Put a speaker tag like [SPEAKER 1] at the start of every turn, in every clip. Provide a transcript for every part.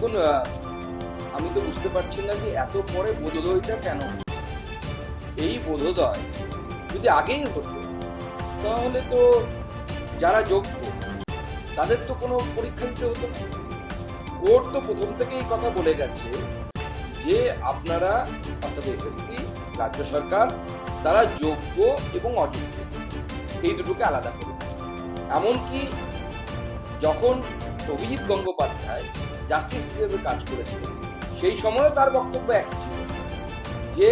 [SPEAKER 1] দেখুন আমি তো বুঝতে পারছি না যে এত পরে বোধোদয়টা কেন এই বোধোদয় যদি আগেই হতো, তাহলে তো যারা যোগ্য তাদের তো কোনো পরীক্ষা দিতে হতো না। কোর্ট তো প্রথম থেকেই কথা বলে গেছে যে আপনারা, অর্থাৎ এসএসসি রাজ্য সরকার, তারা যোগ্য এবং অযোগ্য। এই দুটোকে আলাদা করে। এমনকি যখন অভিজিৎ গঙ্গোপাধ্যায় জাস্টিস হিসেবে কাজ করেছিলেন সেই সময় তার বক্তব্য এক ছিল, যে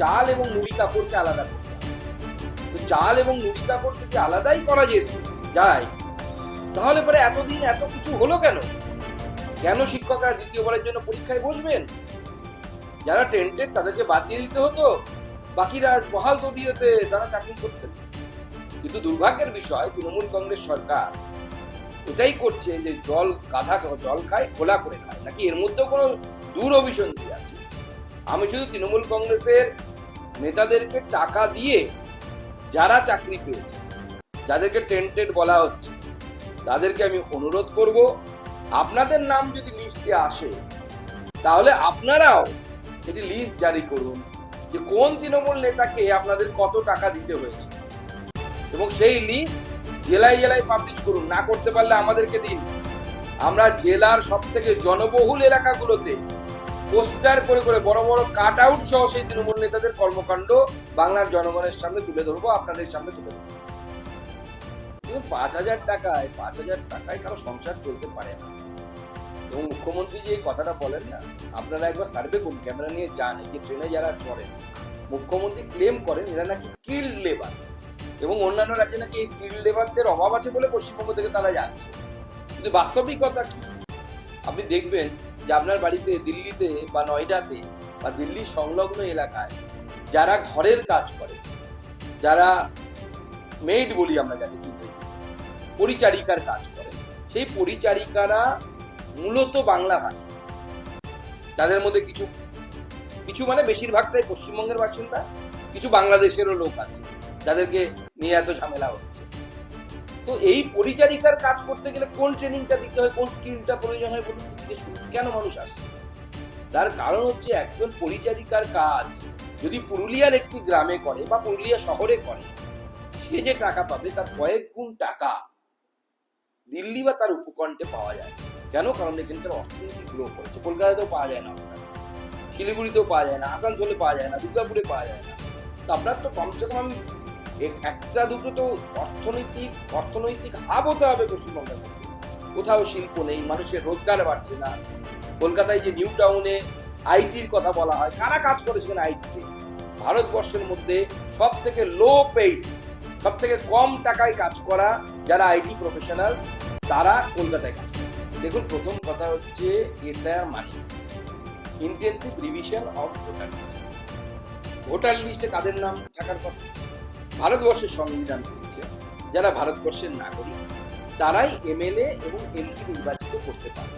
[SPEAKER 1] চাল এবং নুড়ি কাপড়কে আলাদা করতে চাল এবং নুড়ি কাপড় যদি আলাদাই করা যেত, যায়, তাহলে পরে এতদিন এত কিছু হলো কেন? কেন শিক্ষকরা দ্বিতীয়বারের জন্য পরীক্ষায় বসবেন? যারা টেন্টেড তাদেরকে বাদ দিয়ে দিতে হতো, বাকিরা বহাল তবিয়তে তারা চাকরি করতেন। কিন্তু দুর্ভাগ্যের বিষয়, তৃণমূল কংগ্রেস সরকার এটাই করছে যে জল গাধা জল খায়, খোলা করে খায়। নাকি এর মধ্যেও কোনো দূর অভিসন্ধি আছে? আমি শুধু তৃণমূল কংগ্রেসের নেতাদেরকে টাকা দিয়ে যারা চাকরি পেয়েছে, যাদেরকে টেন্টেড বলা হচ্ছে, তাদেরকে আমি অনুরোধ করব, আপনাদের নাম যদি লিস্টে আসে, তাহলে আপনারাও এটি লিস্ট জারি করুন যে কোন তৃণমূল নেতাকে আপনাদের কত টাকা দিতে হয়েছে। এবং সেই লিস্ট জেলায় জেলায় পাবলিশ করুন, না করতে পারলে আমাদেরকে দিন। আমরা জেলার সব থেকে জনবহুল এলাকাগুলোতে পোস্টার করে করে বড় বড় কাট আউট সহ সেই তৃণমূল নেতাদের কর্মকাণ্ড বাংলার জনগণের সামনে তুলে ধরবো, আপনাদের সামনে তুলে ধরবো। কিন্তু পাঁচ হাজার টাকায়, পাঁচ হাজার টাকায় কারও সংসার চলতে পারে না। এবং মুখ্যমন্ত্রী যে এই কথাটা বলেন না, আপনারা একবার সার্ভে করুন ক্যামেরা নিয়ে যান যে ট্রেনে যারা চড়েন মুখ্যমন্ত্রী ক্লেম করেন, এরা নাকি স্কিল্ড লেবার এবং অন্যান্য রাজ্যে নাকি এই স্কিল লেবারদের অভাব আছে বলে পশ্চিমবঙ্গ থেকে তারা যাচ্ছে কিন্তু বাস্তবিকতা কি? আপনি দেখবেন যে আপনার বাড়িতে দিল্লিতে বা নয়ডাতে বা দিল্লির সংলগ্ন এলাকায় যারা ঘরের কাজ করে যারা মেড বলি আমরা ইংরেজিতে, পরিচারিকার কাজ করে সেই পরিচারিকারা মূলত বাংলা ভাষী। তাদের মধ্যে কিছু কিছু মানে বেশিরভাগটাই পশ্চিমবঙ্গের বাসিন্দা কিছু বাংলাদেশেরও লোক আছে। যাদেরকে নিয়ে এত ঝামেলা হচ্ছে। তো এই পরিচারিকার কাজ করতে গেলে কোন ট্রেনিংটা দিতে হয়, কোন স্কিলটা প্রয়োজন হয় তো জিজ্ঞেস করুন। কেন মানুষ আসে? তার কারণ হচ্ছে একজন পরিচারিকার কাজ যদি পুরুলিয়ার একটি গ্রামে করে বা পুরুলিয়া শহরে করে, সে যে টাকা পাবে তার কয়েক গুণ টাকা দিল্লি বা তার উপকণ্ঠে পাওয়া যায়। কেন? কারণ এখানকার অর্থনীতি গ্রো করেছে। কলকাতাতেও পাওয়া যায় না শিলিগুড়িতেও পাওয়া যায় না, আসানসোলে পাওয়া যায় না, দুর্গাপুরে পাওয়া যায় না। তো আপনার তো কমসে কম আমি এ- একটা দুটো তো অর্থনৈতিক অর্থনৈতিক হাব হতে হবে পশ্চিমবঙ্গের কোথাও শিল্প নেই, মানুষের রোজগার বাড়ছে না। কলকাতায় যে নিউ টাউনে আইটির কথা বলা হয়, কারা কাজ করে সেখানে আইটিতে ভারতবর্ষের মধ্যে সব থেকে লো পেইড সব থেকে কম টাকায় কাজ করা যারা আইটি প্রফেশনাল তারা কলকাতায় কাজ দেখুন, প্রথম কথা হচ্ছে SIR money intensive revision of voter list voter লিস্টে কাদের নাম থাকার কথা? ভারতবর্ষের সংবিধান বলছে যারা ভারতবর্ষের নাগরিক, তারাই এমএলএ এবং এমপি নির্বাচিত করতে পারে।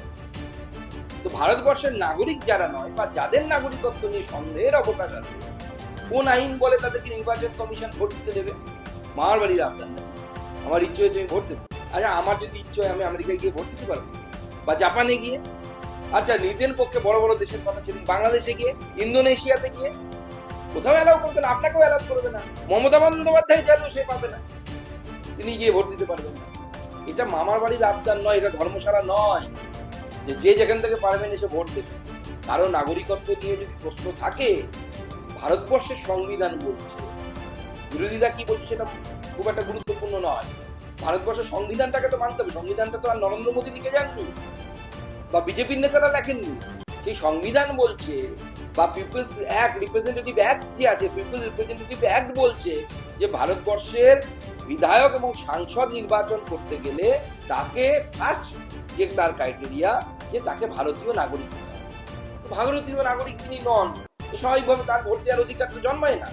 [SPEAKER 1] তো ভারতবর্ষের নাগরিক যারা নয় বা যাদের নাগরিকত্ব নিয়ে সন্দেহের অবকাশ আছে, কোন আইন বলে তাদেরকে নির্বাচন কমিশন ভোট দিতে দেবে? মার বাড়ির নাকি আমার ইচ্ছে হয়েছে আমি ভোট দেবো। আচ্ছা আমার যদি ইচ্ছে হয় আমি আমেরিকায় গিয়ে ভোট দিতে পারব? বা জাপানে গিয়ে? আচ্ছা নিজের পক্ষে বড় বড় দেশের কথা ছিলেন বাংলাদেশে গিয়ে, ইন্দোনেশিয়াতে গিয়ে কোথাও অ্যালাউ করবে না, আপনাকেও অ্যালাউ করবে না। মমতা বন্দ্যোপাধ্যায় চাইলেও সে পাবে না? তিনি গিয়ে ভোট দিতে পারবেন না। এটা মামার বাড়ির আবদান নয়, এটা ধর্মশালা নয় যে যে যেখান থেকে পারবেন এসে ভোট দেবে। কারও নাগরিকত্ব নিয়ে যদি প্রশ্ন থাকে, ভারতবর্ষের সংবিধান বলছে। বিরোধীরা কি বলছে সেটা খুব একটা গুরুত্বপূর্ণ নয়। ভারতবর্ষের সংবিধানটাকে তো মানতে হবে। সংবিধানটা তো আর নরেন্দ্র মোদী লিখে যাননি বা বিজেপির নেতারা লেখেননি সেই সংবিধান বলছে? বা পিপলস অ্যাক্ট রিপ্রেজেন্টেটিভ অ্যাক্ট যে আছে পিপলস রিপ্রেজেন্টেটিভ অ্যাক্ট বলছে যে ভারতবর্ষের বিধায়ক এবং সাংসদ নির্বাচন করতে গেলে তাকে ফার্স্ট যে তার ক্রাইটেরিয়া যে তাকে ভারতীয় নাগরিক ভারতীয় নাগরিক তিনি নন। স্বাভাবিকভাবে তার ভোট দেওয়ার অধিকার তো জন্মায় না।